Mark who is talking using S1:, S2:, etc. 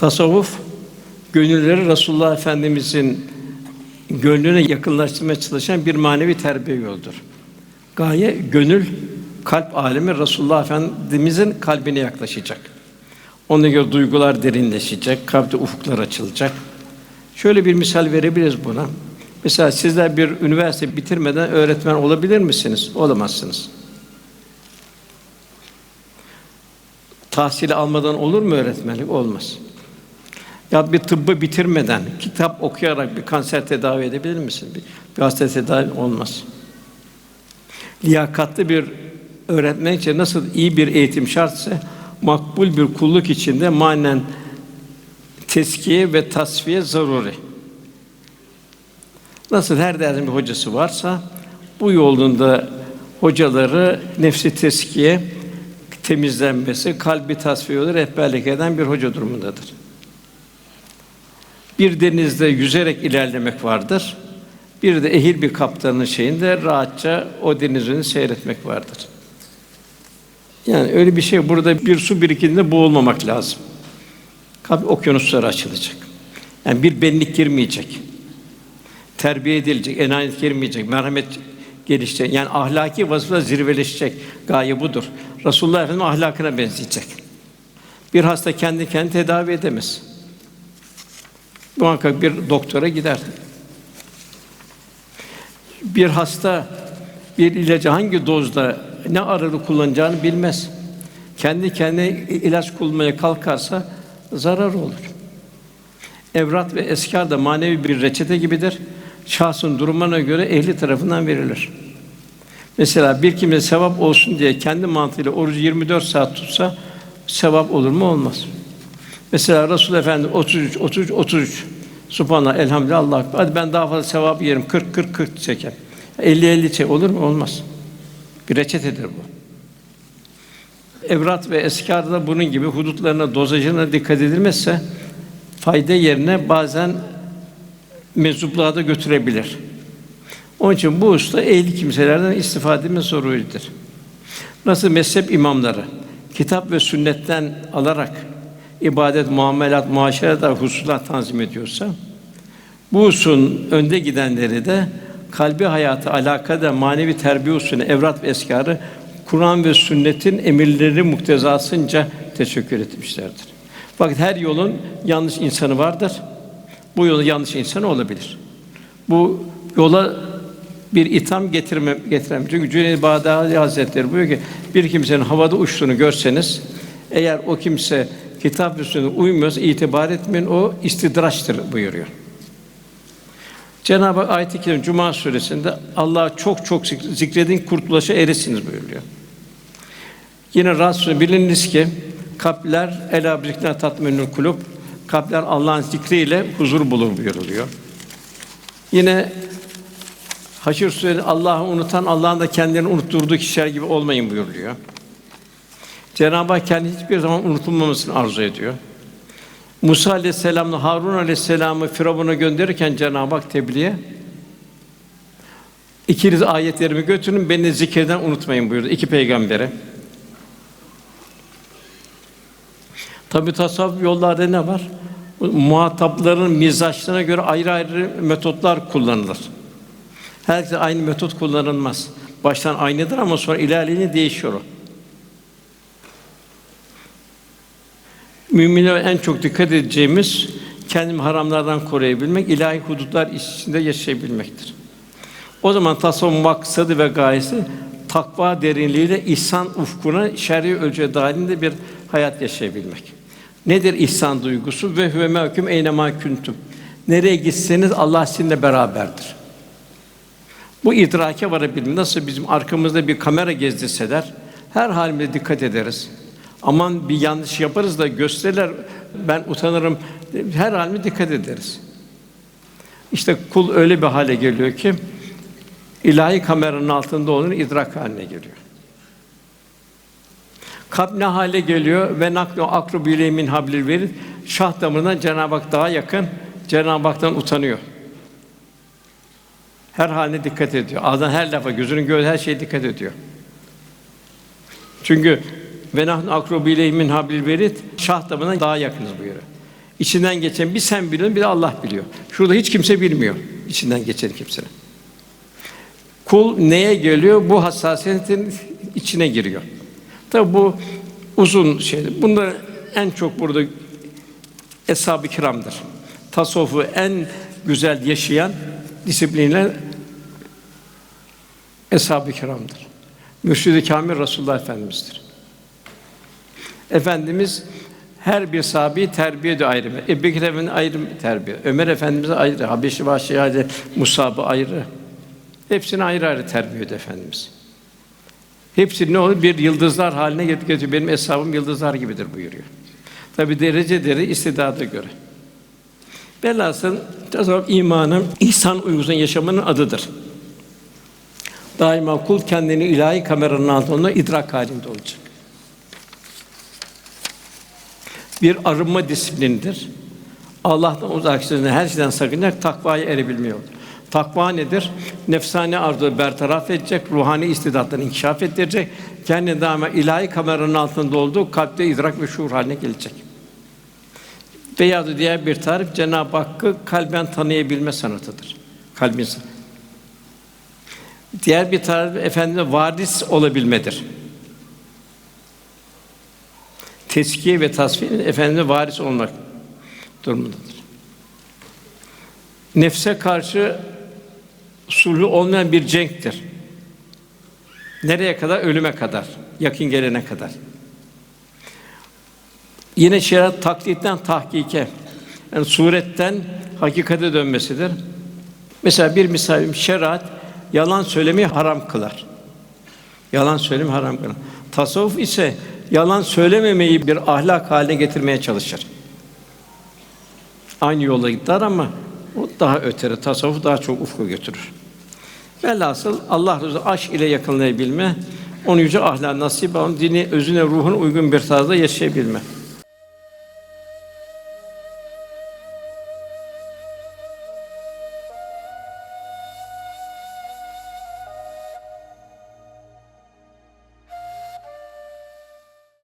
S1: Tasavvuf gönülleri Resulullah Efendimizin gönlüne yakınlaştırmaya çalışan bir manevi terbiye yoludur. Gaye gönül kalp alemi Resulullah Efendimizin kalbine yaklaşacak. Ona göre duygular derinleşecek, kalpte ufuklar açılacak. Şöyle bir misal verebiliriz buna. Mesela sizler bir üniversite bitirmeden öğretmen olabilir misiniz? Olamazsınız. Tahsili almadan olur mu öğretmenlik? Olmaz. Ya bir tıbbı bitirmeden kitap okuyarak bir kanser tedavi edebilir misin? Bir, bir hasta tedavi olmaz. Liyakatlı bir öğretmen için nasıl iyi bir eğitim şartsa makbul bir kulluk içinde manen teskiye ve tasfiye zaruri. Nasıl her dersin bir hocası varsa bu yolunda hocaları nefsi teskiye temizlenmesi, kalbi tasfiye olur, rehberlik eden bir hoca durumundadır. Bir denizde yüzerek ilerlemek vardır. Bir de ehil bir kaptanın şeyinde rahatça o denizini seyretmek vardır. Yani öyle bir şey burada bir su birikiminde boğulmamak lazım. Kalp okyanuslara açılacak. Yani bir benlik girmeyecek. Terbiye edilecek, enayet girmeyecek, merhamet gelişecek. Yani ahlaki vasıfla zirveleşecek. Gaye budur. Resulullah Efendimiz ahlakına benzeyecek. Bir hasta kendi kendini tedavi edemez. Muhakkak bir doktora gider. Bir hasta bir ilacı hangi dozda ne aralık kullanacağını bilmez. Kendi kendine ilaç kullanmaya kalkarsa zarar olur. Evrat ve eskar da manevi bir reçete gibidir. Şahsın durumuna göre ehli tarafından verilir. Mesela bir kimse sevap olsun diye kendi mantığıyla orucu 24 saat tutsa sevap olur mu? Olmaz. Mesela Resul Efendi 33 33 33 Subhanallah, elhamdülillah, Allah. Hadi ben daha fazla sevap yerim. 40 40 40 çeker. 50 50 çek olur mu? Olmaz. Bir reçetedir bu. Evrat ve eskarda bunun gibi hudutlarına, dozajına dikkat edilmezse fayda yerine bazen meczupluğa da götürebilir. Onun için bu usta ehli kimselerden istifade etme zorunludur. Nasıl mezhep imamları kitap ve sünnetten alarak ibadet, muamelat, muaşeret hususlar tanzim ediyorsa bu usulün önde gidenleri de kalbi hayatı alakada manevi terbiye usulüne evrat ve eskarı Kur'an ve sünnetin emirleri muktezasınca teşekkür etmişlerdir. Fakat her yolun yanlış insanı vardır. Bu yolun yanlış insanı olabilir. Bu yola bir itham getirme getirem. Çünkü Cüneyd Bağdadi Hazretleri buyuruyor ki bir kimsenin havada uçtuğunu görseniz eğer o kimse kitap ve sünnete uymuyorsa itibar etmeyin o istidraçtır buyuruyor. Cenab-ı Hak ayet-i kerime Cuma suresinde Allah çok çok zikredin kurtuluşa eresiniz buyuruyor. Yine Rasul biliniz ki kalpler ela bizikne tatminül kulub kalpler Allah'ın zikriyle huzur bulur buyuruluyor. Yine Haşr Suresi Allah'ı unutan Allah'ın da kendini unutturduğu kişiler gibi olmayın buyuruluyor. Cenab-ı Hak kendi hiçbir zaman unutulmamasını arzu ediyor. Musa aleyhisselamla Harun aleyhisselamı Firavun'a gönderirken Cenab-ı Hak tebliğe İkiniz ayetlerimi götürün, beni zikirden unutmayın buyurdu iki peygambere. Tabi tasavvuf yollarda ne var? Muhatapların mizaçlarına göre ayrı ayrı metotlar kullanılır. Herkese aynı metot kullanılmaz. Baştan aynıdır ama sonra ilerleyince değişiyor o. Müminler en çok dikkat edeceğimiz kendimi haramlardan koruyabilmek, ilahi hudutlar içinde yaşayabilmektir. O zaman tasavvuf maksadı ve gayesi takva derinliğiyle ihsan ufkuna şer'i ölçü dahilinde bir hayat yaşayabilmek. Nedir ihsan duygusu? Ve huve mehkum eynema kuntum. Nereye gitseniz Allah sizinle beraberdir. Bu idrake varabilmek nasıl bizim arkamızda bir kamera gezdirseler her halimize dikkat ederiz. Aman bir yanlış yaparız da gösterirler ben utanırım. Her halime dikkat ederiz. İşte kul öyle bir hale geliyor ki ilahi kameranın altında onun idrak haline geliyor. Kalp ne hale geliyor ve naklu akru min hablil verir. Şah damarından Cenab-ı Hak daha yakın. Cenab-ı Hak'tan utanıyor. Her haline dikkat ediyor. Ağzından her lafa, gözünün gördüğü her şeye dikkat ediyor. Çünkü ve nahnu akrubu min hablil verid şah damarından daha yakınız buyuruyor. İçinden geçen bir sen biliyorsun, bir de Allah biliyor. Şurada hiç kimse bilmiyor içinden geçen kimsenin. Kul neye geliyor? Bu hassasiyetin içine giriyor. Tabi bu uzun şey. Bunda en çok burada eshab-ı kiramdır. Tasavvufu en güzel yaşayan disiplinler eshab-ı kiramdır. Mürşid-i Kamil Resulullah Efendimiz'dir. Efendimiz her bir sahabeyi terbiye ediyor ayrı. Ebu Efendimiz ayrı terbiye. Ömer Efendimiz ayrı. Habeşi Vahşi ayrı. Musab'ı ayrı. Hepsini ayrı ayrı terbiye ediyor Efendimiz. Hepsi ne olur? Bir yıldızlar haline getiriyor. Benim hesabım yıldızlar gibidir buyuruyor. Tabi derece deri istidada göre. Velhasıl tasavvuf imanın ihsan uygusunun yaşamının adıdır. Daima kul kendini ilahi kameranın altında idrak halinde olacak. Bir arınma disiplinidir. Allah'tan uzaksızlığına her şeyden sakınacak, takvaya erebilmiyor. Takva nedir? Nefsane arzuları bertaraf edecek, ruhani istidatlarını inkişaf ettirecek, kendini daima ilahi kameranın altında olduğu kalpte idrak ve şuur haline gelecek. Veya da diğer bir tarif Cenab-ı Hakk'ı kalben tanıyabilme sanatıdır. Kalbin Diğer bir tarif efendime varis olabilmedir. Teskiye ve tasfiye efendime varis olmak durumundadır. Nefse karşı sulhu olmayan bir cenktir. Nereye kadar? Ölüme kadar, yakın gelene kadar. Yine şeriat taklitten tahkike, yani suretten hakikate dönmesidir. Mesela bir misalim şeriat yalan söylemeyi haram kılar. Yalan söylemi haram kılar. Tasavvuf ise yalan söylememeyi bir ahlak haline getirmeye çalışır. Aynı yola gittiler ama o daha öteri, tasavvuf daha çok ufka götürür. Velhasıl Allah Resulü aşk ile yakınlayabilme, onu yüce ahlak nasip olan dini özüne ruhun uygun bir tarzda yaşayabilme.